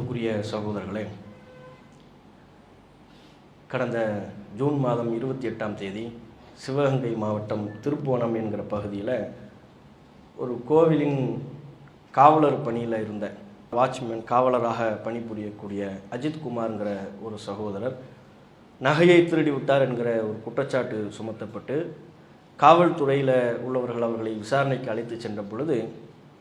அன்புக்குரிய சகோதரர்களே கடந்த ஜூன் மாதம் இருபத்தி எட்டாம் தேதி சிவகங்கை மாவட்டம் திருப்புவனம் என்கிற பகுதியில் ஒரு கோவிலின் காவலர் பணியில் இருந்த வாட்ச்மேன் காவலராக பணிபுரியக்கூடிய அஜித் குமார்ங்கிற ஒரு சகோதரர் நகையை திருடி விட்டார் என்கிற ஒரு குற்றச்சாட்டு சுமத்தப்பட்டு காவல்துறையில் உள்ளவர்கள் அவர்களை விசாரணைக்கு அழைத்து சென்ற பொழுது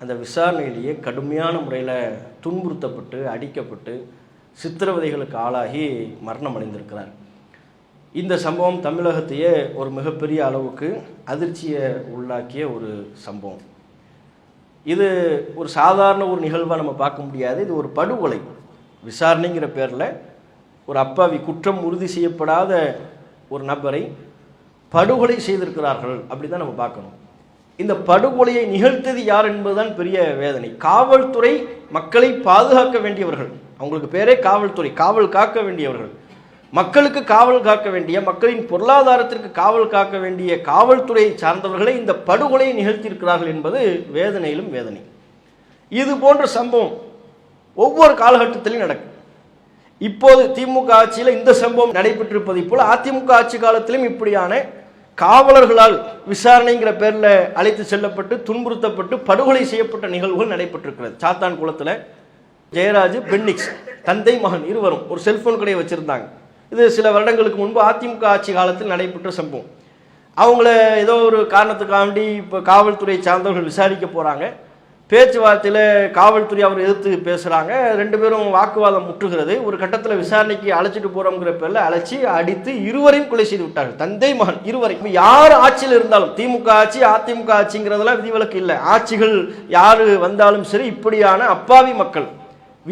அந்த விசாரணையிலேயே கடுமையான முறையில் துன்புறுத்தப்பட்டு அடிக்கப்பட்டு சித்திரவதைகளுக்கு ஆளாகி மரணம் அடைந்திருக்கிறார். இந்த சம்பவம் தமிழகத்தையே ஒரு மிகப்பெரிய அளவுக்கு அதிர்ச்சியை உள்ளாக்கிய ஒரு சம்பவம். இது ஒரு சாதாரண ஒரு நிகழ்வாக நம்ம பார்க்க முடியாது. இது ஒரு படுகொலை. விசாரணைங்கிற பேரில் ஒரு அப்பாவி குற்றம் உறுதி செய்யப்படாத ஒரு நபரை படுகொலை செய்திருக்கிறார்கள் அப்படி தான் நம்ம பார்க்கணும். இந்த படுகொலையை நிகழ்த்தது யார் என்பதுதான் பெரிய வேதனை. காவல்துறை மக்களை பாதுகாக்க வேண்டியவர்கள். அவங்களுக்கு பேரே காவல்துறை காவல் காக்க வேண்டியவர்கள். மக்களுக்கு காவல் காக்க வேண்டிய மக்களின் பொருளாதாரத்திற்கு காவல் காக்க வேண்டிய காவல்துறையை சார்ந்தவர்களை இந்த படுகொலையை நிகழ்த்தியிருக்கிறார்கள் என்பது வேதனையிலும் வேதனை. இது போன்ற சம்பவம் ஒவ்வொரு காலகட்டத்திலும் நடக்கும். இப்போது திமுக ஆட்சியில் இந்த சம்பவம் நடைபெற்றிருப்பதைப் போல் அதிமுக ஆட்சி காலத்திலும் இப்படியான காவலர்களால் விசாரணைங்கிற பேரில் அழைத்து செல்லப்பட்டு துன்புறுத்தப்பட்டு படுகொலை செய்யப்பட்ட நிகழ்வுகள் நடைபெற்றிருக்கிறது. சாத்தான் குளத்தில் ஜெயராஜ் பென்னிக்ஸ் தந்தை மகன் இருவரும் ஒரு செல்ஃபோன் கடையை வச்சுருந்தாங்க. இது சில வருடங்களுக்கு முன்பு அதிமுக ஆட்சி காலத்தில் நடைபெற்ற சம்பவம். அவங்கள ஏதோ ஒரு காரணத்துக்காண்டி இப்போ காவல்துறை சார்ந்தவர்கள் விசாரிக்க போகிறாங்க பேச்சுவார்த்தையில் காவல்துறை அவர் எதிர்த்து பேசுகிறாங்க ரெண்டு பேரும் வாக்குவாதம் முற்றுகிறது. ஒரு கட்டத்தில் விசாரணைக்கு அழைச்சிட்டு போகிறோங்கிற பேரில் அழைச்சி அடித்து இருவரையும் கொலை செய்து விட்டார்கள். தந்தை மகன் இருவரையும். யார் ஆட்சியில் இருந்தாலும் திமுக ஆட்சி அதிமுக ஆட்சிங்கிறதெல்லாம் விதிவிலக்கு இல்லை. ஆட்சிகள் யார் வந்தாலும் சரி இப்படியான அப்பாவி மக்கள்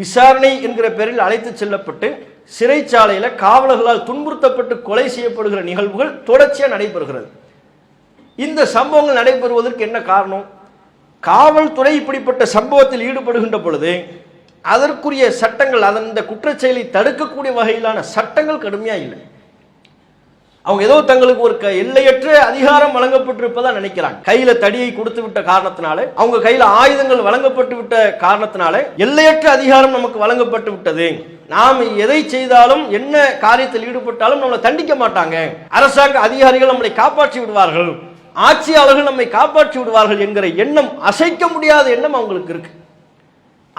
விசாரணை என்கிற பேரில் அழைத்து செல்லப்பட்டு சிறைச்சாலையில் காவலர்களால் துன்புறுத்தப்பட்டு கொலை செய்யப்படுகிற நிகழ்வுகள் தொடர்ச்சியாக நடைபெறுகிறது. இந்த சம்பவங்கள் நடைபெறுவதற்கு என்ன காரணம்? காவல்துறை இப்படிப்பட்ட சம்பவத்தில் ஈடுபடுகின்ற பொழுது அதற்குரிய சட்டங்கள் அதன் இந்த குற்றச்செயலை தடுக்கக்கூடிய வகையிலான சட்டங்கள் கடுமையாக இல்லை. அவங்க ஏதோ தங்களுக்கு ஒரு க- எல்லையற்ற அதிகாரம் வழங்கப்பட்டிருப்பதா நினைக்கிறாங்க. கையில தடியை கொடுத்து விட்ட காரணத்தினால அவங்க கையில ஆயுதங்கள் வழங்கப்பட்டு விட்ட காரணத்தினால எல்லையற்ற அதிகாரம் நமக்கு வழங்கப்பட்டு விட்டது. நாம் எதை செய்தாலும் என்ன காரியத்தில் ஈடுபட்டாலும் நம்மளை தண்டிக்க மாட்டாங்க. அரசாங்க அதிகாரிகள் நம்மளை காப்பாற்றி விடுவார்கள். ஆட்சியாளர்கள் நம்மை காப்பாற்றி விடுவார்கள் என்கிற எண்ணம் அசைக்க முடியாத எண்ணம் அவங்களுக்கு இருக்கு.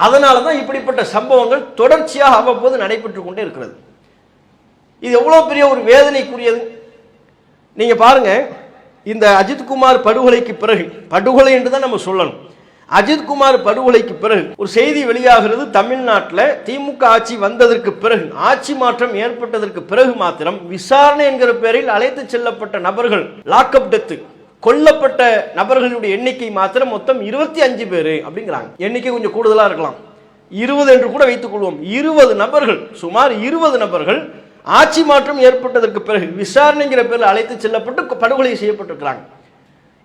அதனால தான் இப்படிப்பட்ட சம்பவங்கள் தொடர்ச்சியாக அவ்வப்போது நடைபெற்று கொண்டே இருக்கிறது. இது எவ்வளோ பெரிய ஒரு வேதனைக்குரியது? நீங்க பாருங்க இந்த அஜித்குமார் படுகொலைக்கு பிறகு படுகொலை என்று தான் நம்ம சொல்லணும். அஜித்குமார் படுகொலைக்கு பிறகு ஒரு செய்தி வெளியாகிறது தமிழ்நாட்டில் திமுக ஆட்சி வந்ததற்கு பிறகு ஆட்சி மாற்றம் ஏற்பட்டதற்கு பிறகு மாத்திரம் விசாரணை என்கிற பெயரில் அழைத்து செல்லப்பட்ட நபர்கள் லாக்அப் டெத்து கொல்லப்பட்ட நபர்களுடைய எண்ணிக்கை மாத்திரம் மொத்தம் இருபத்தி அஞ்சு பேர் அப்படிங்கிறாங்க. எண்ணிக்கை கொஞ்சம் கூடுதலாக இருக்கலாம். இருபது என்று கூட வைத்துக் கொள்வோம். இருபது நபர்கள் சுமார் இருபது நபர்கள் ஆட்சி மாற்றம் ஏற்பட்டதற்கு பிறகு விசாரணைங்கிற பேரில் அழைத்து செல்லப்பட்டு படுகொலை செய்யப்பட்டிருக்கிறாங்க.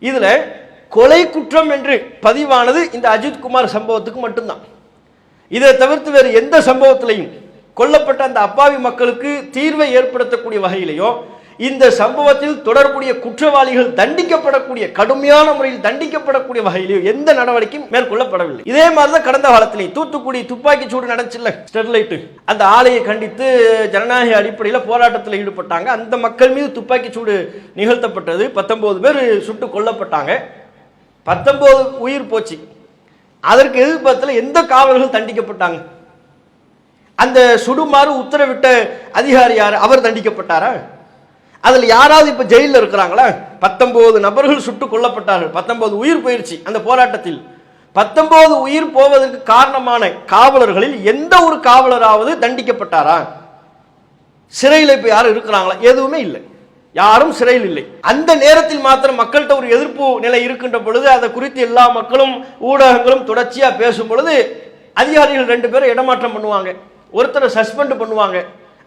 இதில் கொலை குற்றம் என்று பதிவானது இந்த அஜித்குமார் சம்பவத்துக்கு மட்டும்தான். இதை தவிர்த்து வேறு எந்த சம்பவத்திலையும் கொல்லப்பட்ட அந்த அப்பாவி மக்களுக்கு தீர்வை ஏற்படுத்தக்கூடிய வகையிலேயோ இந்த சம்பவத்தில் தொடர்புடைய குற்றவாளிகள் தண்டிக்கப்படக்கூடிய கடுமையான முறையில் தண்டிக்கப்படக்கூடிய வகையிலேயோ எந்த நடவடிக்கையும் மேற்கொள்ளப்படவில்லை. இதே மாதிரி தான் கடந்த காலத்திலே தூத்துக்குடி துப்பாக்கி சூடு நடந்துச்சுல்ல ஸ்டெர்லைட் அந்த ஆலையை கண்டித்து ஜனநாயக அடிப்படையில் போராட்டத்தில் ஈடுபட்டாங்க. அந்த மக்கள் மீது துப்பாக்கி சூடு நிகழ்த்தப்பட்டது. பத்தொன்பது பேர் சுட்டு கொல்லப்பட்டாங்க. பத்தொன்பது உயிர் போச்சு. அதற்கு எதிர்ப்பத்தில் எந்த காவலர்கள் தண்டிக்கப்பட்டாங்க? அந்த சுடுமாறு உத்தரவிட்ட அதிகாரி யார்? அவர் தண்டிக்கப்பட்டாரா? அதில் யாராவது இப்போ ஜெயிலில் இருக்கிறாங்களா? பத்தொம்போது நபர்கள் சுட்டு கொல்லப்பட்டார்கள். பத்தொன்பது உயிர் போயிருச்சு அந்த போராட்டத்தில். பத்தொன்பது உயிர் போவதற்கு காரணமான காவலர்களில் எந்த ஒரு காவலராவது தண்டிக்கப்பட்டாரா? சிறையில் இப்போ யாரும் இருக்கிறாங்களா? எதுவுமே இல்லை. யாரும் சிறையில் இல்லை. அந்த நேரத்தில் மாத்திரம் மக்கள்கிட்ட ஒரு எதிர்ப்பு நிலை இருக்கின்ற பொழுது அதை குறித்து எல்லா மக்களும் ஊடகங்களும் தொடர்ச்சியாக பேசும் பொழுது அதிகாரிகள் ரெண்டு பேரும் இடமாற்றம் பண்ணுவாங்க. ஒருத்தரை சஸ்பெண்ட் பண்ணுவாங்க.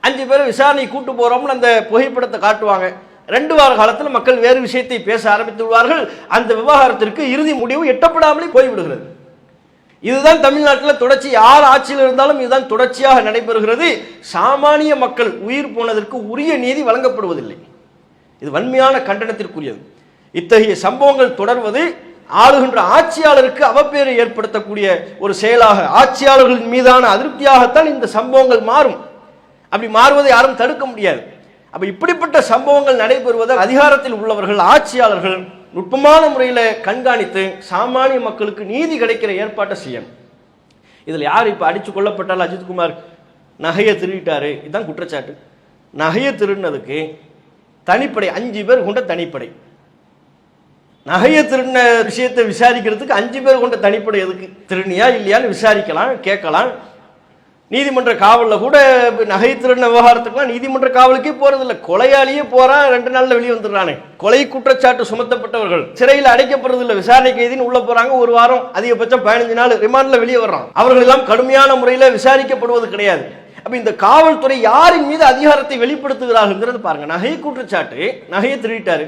அஞ்சு பேர் விசாரணை கூட்டு போகிறோம்னு அந்த புகைப்படத்தை காட்டுவாங்க. ரெண்டு வார காலத்தில் மக்கள் வேறு விஷயத்தை பேச ஆரம்பித்து விடுவார்கள். அந்த விவகாரத்திற்கு இறுதி முடிவு எட்டப்படாமலே போய்விடுகிறது. இதுதான் தமிழ்நாட்டில் தொடர்ச்சி. யார் ஆட்சியில் இருந்தாலும் இதுதான் தொடர்ச்சியாக நடைபெறுகிறது. சாமானிய மக்கள் உயிர் போனதற்கு உரிய நீதி வழங்கப்படுவதில்லை. இது வன்மையான கண்டனத்திற்குரியது. இத்தகைய சம்பவங்கள் தொடர்வது ஆளுகின்ற ஆட்சியாளருக்கு அவப்பேரை ஏற்படுத்தக்கூடிய ஒரு செயலாக ஆட்சியாளர்களின் மீதான அதிருப்தியாகத்தான் இந்த சம்பவங்கள் மாறும். அப்படி மாறுவதை யாரும் தடுக்க முடியாது. அப்போ இப்படிப்பட்ட சம்பவங்கள் நடைபெறுவதை அதிகாரத்தில் உள்ளவர்கள் ஆட்சியாளர்கள் நுட்பமான முறையில் கண்காணித்து சாமானிய மக்களுக்கு நீதி கிடைக்கிற ஏற்பாட்டை செய்யணும். இதில் யார் இப்போ அடித்து கொல்லப்பட்டால் அஜித்குமார் நகையை திருடிட்டாரு? இதுதான் குற்றச்சாட்டு. நகையை திருடினதுக்கு தனிப்படை அஞ்சு பேர் கொண்ட தனிப்படை. நகையை திருடின விஷயத்தை விசாரிக்கிறதுக்கு அஞ்சு பேர் கொண்ட தனிப்படை எதுக்கு? திருநியா இல்லையான்னு விசாரிக்கலாம் கேட்கலாம். நீதிமன்ற காவலில் கூட நகை திருடின விவகாரத்துக்குலாம் நீதிமன்ற காவலுக்கே போகிறதில்ல கொலையாளியே போகிறான் ரெண்டு நாளில் வெளியே வந்துடுறானே. கொலை குற்றச்சாட்டு சுமத்தப்பட்டவர்கள். சிறையில் அடைக்கப்படுறதில்ல விசாரணை கைதின்னு உள்ளே போகிறாங்க ஒரு வாரம் அதிகபட்சம் பதினஞ்சு நாள் ரிமாண்டில் வெளியே வர்றான். அவர்கள் எல்லாம் கடுமையான முறையில் விசாரிக்கப்படுவது கிடையாது. அப்போ இந்த காவல்துறை யாரின் மீது அதிகாரத்தை வெளிப்படுத்துகிறார்கள்ங்கிறது பாருங்க. நகை குற்றச்சாட்டு நகையை திருடிட்டாரு.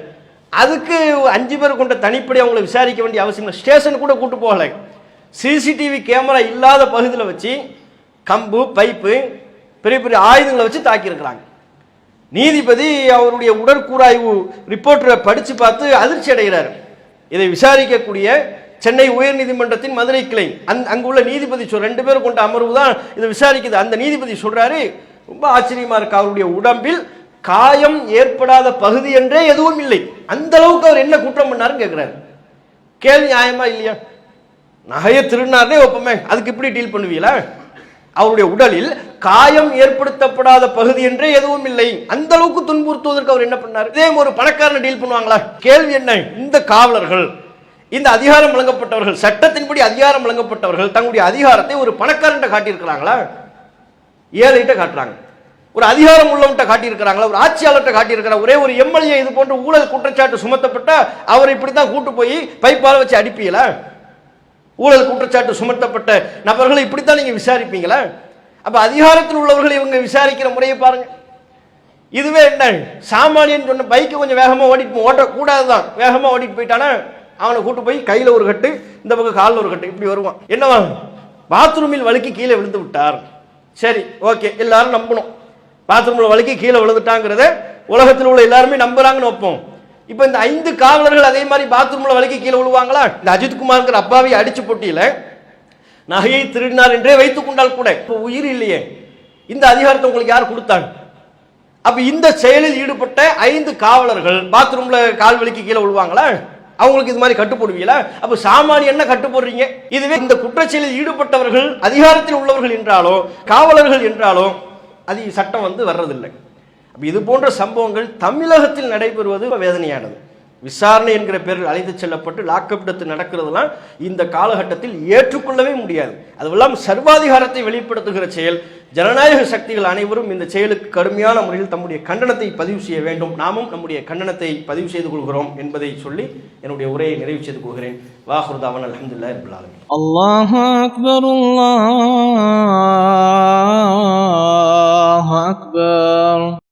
அதுக்கு அஞ்சு பேர் கொண்ட தனிப்படி அவங்களை விசாரிக்க வேண்டிய அவசியம் இல்லை. ஸ்டேஷன் கூட கூட்டு போகல. சிசிடிவி கேமரா இல்லாத பகுதியில் வச்சு கம்பு பைப்பு பெரிய பெரிய ஆயுதங்களை வச்சு தாக்கியிருக்கிறாங்க. நீதிபதி அவருடைய உடற்கூறாய்வு ரிப்போர்ட்டரை படித்து பார்த்து அதிர்ச்சி அடைகிறார். இதை விசாரிக்கக்கூடிய சென்னை உயர்நீதிமன்றத்தின் மதுரை கிளை அந் அங்குள்ள நீதிபதி சொல் ரெண்டு பேரும் கொண்ட அமர்வு தான் இதை விசாரிக்குது. அந்த நீதிபதி சொல்கிறாரு ரொம்ப ஆச்சரியமாக இருக்கு. அவருடைய உடம்பில் காயம் ஏற்படாத பகுதி என்றே எதுவும் இல்லை. அந்த அளவுக்கு அவர் என்ன குற்றம் பண்ணாருன்னு கேட்குறாரு கேள்வி நியாயமா இல்லையா? நகையை திருடினார்னே ஒப்பமே அதுக்கு இப்படி டீல் பண்ணுவீங்களா? அவருடைய உடலில் காயம் ஏற்படுத்தப்படாத பகுதி என்றே எதுவும் இல்லை. அந்த அளவுக்கு துன்புறுத்துவதற்கு அவர் என்ன பண்ணார்? இதே ஒரு பணக்காரனை டீல் பண்ணுவாங்களா? கேள்வி என்ன? இந்த காவலர்கள் இந்த அதிகாரம் வழங்கப்பட்டவர்கள் சட்டத்தின்படி அதிகாரம் வழங்கப்பட்டவர்கள் தங்களுடைய அதிகாரத்தை ஒரு பணக்காரன்ட்ட காட்டியிருக்கிறாங்களா? ஏழைகிட்ட காட்டுறாங்க. ஒரு அதிகாரம் உள்ளவன்ட்ட காட்டியிருக்கிறாங்களா? ஒரு ஆட்சியாளர்கிட்ட காட்டியிருக்கிறாங்க ஒரே ஒரு எம்எல்ஏ இது போன்ற ஊழல் குற்றச்சாட்டு சுமத்தப்பட்ட அவர் இப்படி தான் கூட்டு போய் பைப்பால் வச்சு அடிப்பீங்களா? ஊழல் குற்றச்சாட்டு சுமத்தப்பட்ட நபர்களை இப்படித்தான் நீங்க விசாரிப்பீங்களா? அப்ப அதிகாரத்தில் உள்ளவர்கள் இவங்க விசாரிக்கிற முறையை பாருங்க. இதுவே என்ன? சாமானியன் சொன்ன பைக்கை கொஞ்சம் வேகமா ஓடிட்டு ஓட்டக்கூடாது தான் வேகமா ஓடிட்டு போயிட்டானா? அவனை கூட்டு போய் கையில ஒரு கட்டு இந்த பக்கம் காலில் ஒரு கட்டு இப்படி வருவான். என்னவா? பாத்ரூமில் வழுக்கி கீழே விழுந்து விட்டார். சரி ஓகே எல்லாரும் நம்பணும். பாத்ரூமில் வழுக்கி கீழே விழுந்துட்டாங்கிறத உலகத்தில் உள்ள எல்லாருமே நம்புறாங்கன்னு வைப்போம். இப்போ இந்த ஐந்து காவலர்கள் அதே மாதிரி பாத்ரூம்ல வலிக்கு கீழே விழுவாங்களா? இந்த அஜித் குமார்ங்கிற அப்பாவை அடிச்சு போட்டியில நகையை திருடினார் என்றே வைத்துக் கொண்டால் கூட இப்போ உயிர் இல்லையே. இந்த அதிகாரத்தை உங்களுக்கு யார் கொடுத்தாங்க அப்ப இந்த செயலில் ஈடுபட்ட ஐந்து காவலர்கள் பாத்ரூம்ல கால் வலிக்கு கீழே விழுவாங்களா? அவங்களுக்கு இது மாதிரி கட்டுப்படுவீங்களா? அப்ப கட்டு கட்டுப்படுறீங்க? இதுவே இந்த குற்றச்செயலில் ஈடுபட்டவர்கள் அதிகாரத்தில் உள்ளவர்கள் என்றாலோ காவலர்கள் என்றாலோ அது சட்டம் வந்து வர்றதில்லை. இது போன்ற சம்பவங்கள் தமிழகத்தில் நடைபெறுவது வேதனையானது. விசாரணை என்கிற பேரில் அழைத்து செல்லப்பட்டு லாக்கப்டத்து நடக்கிறதுலாம் இந்த காலகட்டத்தில் ஏற்றுக்கொள்ளவே முடியாது. அதுவெல்லாம் சர்வாதிகாரத்தை வெளிப்படுத்துகிற செயல். ஜனநாயக சக்திகள் அனைவரும் இந்த செயலுக்கு கடுமையான முறையில் தம்முடைய கண்டனத்தை பதிவு செய்ய வேண்டும். நாமும் நம்முடைய கண்டனத்தை பதிவு செய்து கொள்கிறோம் என்பதை சொல்லி என்னுடைய உரையை நிறைவு செய்து கொள்கிறேன். வாஹுர்தாவன் அலமதுல்லா இருபுல்லாலும் அல்லாஹ் அக்பர் அல்லாஹ் அக்பர்.